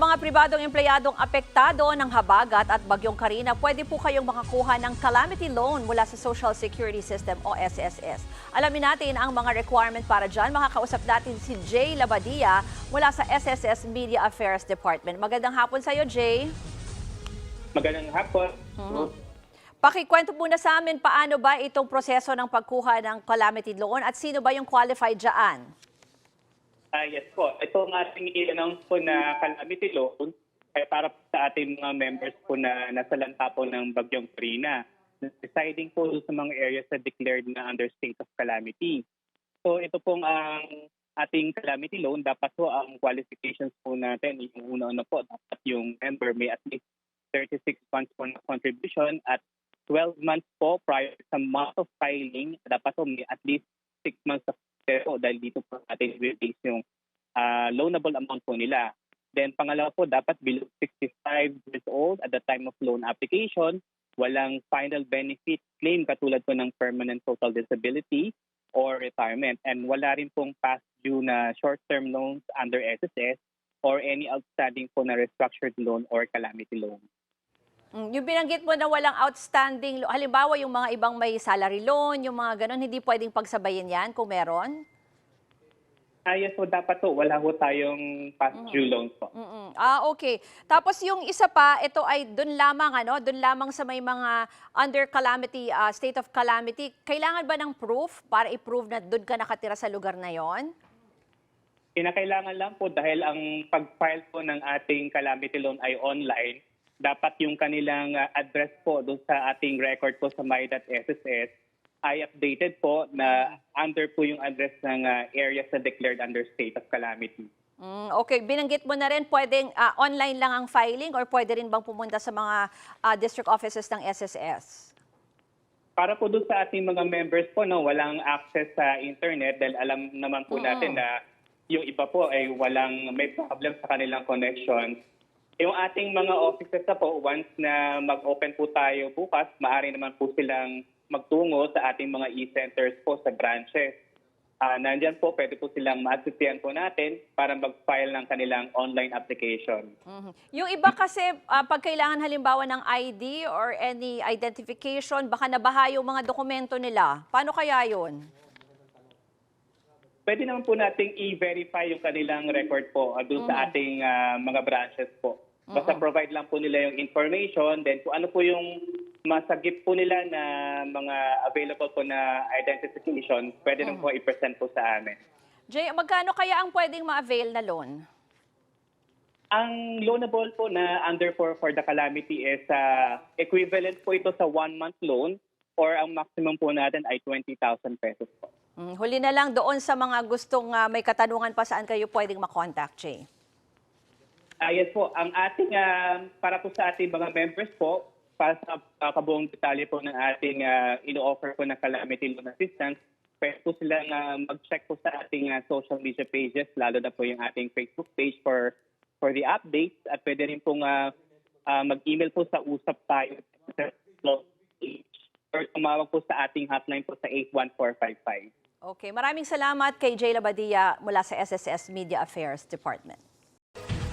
mga pribadong empleyadong apektado ng habagat at bagyong Karina, pwede po kayong makakuha ng calamity loan mula sa Social Security System o SSS. Alamin natin ang mga requirement para dyan. Makakausap natin si Jay Labadia mula sa SSS Media Affairs Department. Magandang hapon sa iyo, Jay. Magandang hapon. Pakikwento muna sa amin paano ba itong proseso ng pagkuha ng calamity loan at sino ba yung qualified dyan? Ah, yes po. Ito ang ating i-announce po na calamity loan ay para po sa ating mga members po na nasa lanta po ng Bagyong Karina. Residing po sa mga areas na declared na under state of calamity. So ito pong ang ating calamity loan, dapat po ang qualifications po natin, yung una-una po, dapat yung member may at least 36 months po na contribution at 12 months po prior sa month of filing, dapat po may at least 6 months of pero dahil dito po natin release yung ah, loanable amount po nila. Then pangalawa po, dapat below 65 years old at the time of loan application, walang final benefit claim katulad po ng permanent total disability or retirement. And wala rin pong past due na short-term loans under SSS or any outstanding po na restructured loan or calamity loan. Mm, Yung binanggit mo na walang outstanding, halimbawa yung mga ibang may salary loan, yung mga ganun, hindi pwedeng pagsabayin yan kung meron? Ah, yes po, dapat po, wala po tayong past due loans po. Mm-mm. Ah, okay. Tapos yung isa pa, ito ay doon lamang, ano, doon lamang sa may mga under calamity, ah, state of calamity. Kailangan ba ng proof para i-prove na doon ka nakatira sa lugar na yon? Kinakailangan lang po dahil ang pag-file po ng ating calamity loan ay online, dapat yung kanilang uh, address po doon sa ating record po sa my.sss ay updated po na under po yung address ng uh, areas na declared under state of calamity. Mm, okay, binanggit mo na rin, pwedeng ah, online lang ang filing or pwede rin bang pumunta sa mga ah, district offices ng SSS? Para po doon sa ating mga members po, no, walang access sa internet dahil alam naman po natin na yung iba po ay walang may problem sa kanilang connection. Yung ating mga offices na po, once na mag-open po tayo bukas, maaari naman po silang magtungo sa ating mga e-centers po sa branches. Ah, nandyan po, pwede po silang ma-assistihan po natin para mag-file ng kanilang online application. Mhm. Yung iba kasi, ah, pag kailangan halimbawa ng ID or any identification, baka nabaha yung mga dokumento nila. Paano kaya yun? Pwede naman po nating i-verify yung kanilang record po uh, doon sa ating ah, mga branches po. Basta provide lang po nila yung information, then kung ano po yung masagip po nila na mga available po na identification, pwede naman po i-present po sa amin. Jay, magkano kaya ang pwedeng ma-avail na loan? Ang loanable po na under for, for the calamity is ah, equivalent po ito sa one-month loan or ang maximum po natin ay 20,000 pesos po. Mm, huli na lang doon sa mga gustong ah, may katanungan pa saan kayo pwedeng makontak, Jay. Yes po, ang ating, ah, para po sa ating mga members po, para sa ah, kabuong detalye po ng ating uh, ino-offer po na calamity loan assistance, pwede po silang ah, mag-check po sa ating ah, social media pages, lalo na po yung ating Facebook page for for the updates at pwede rin pong ah, ah, mag-email po sa usap tayo or tumawag po sa ating hotline po sa 81455. Okay, maraming salamat kay Jay Labadia mula sa SSS Media Affairs Department.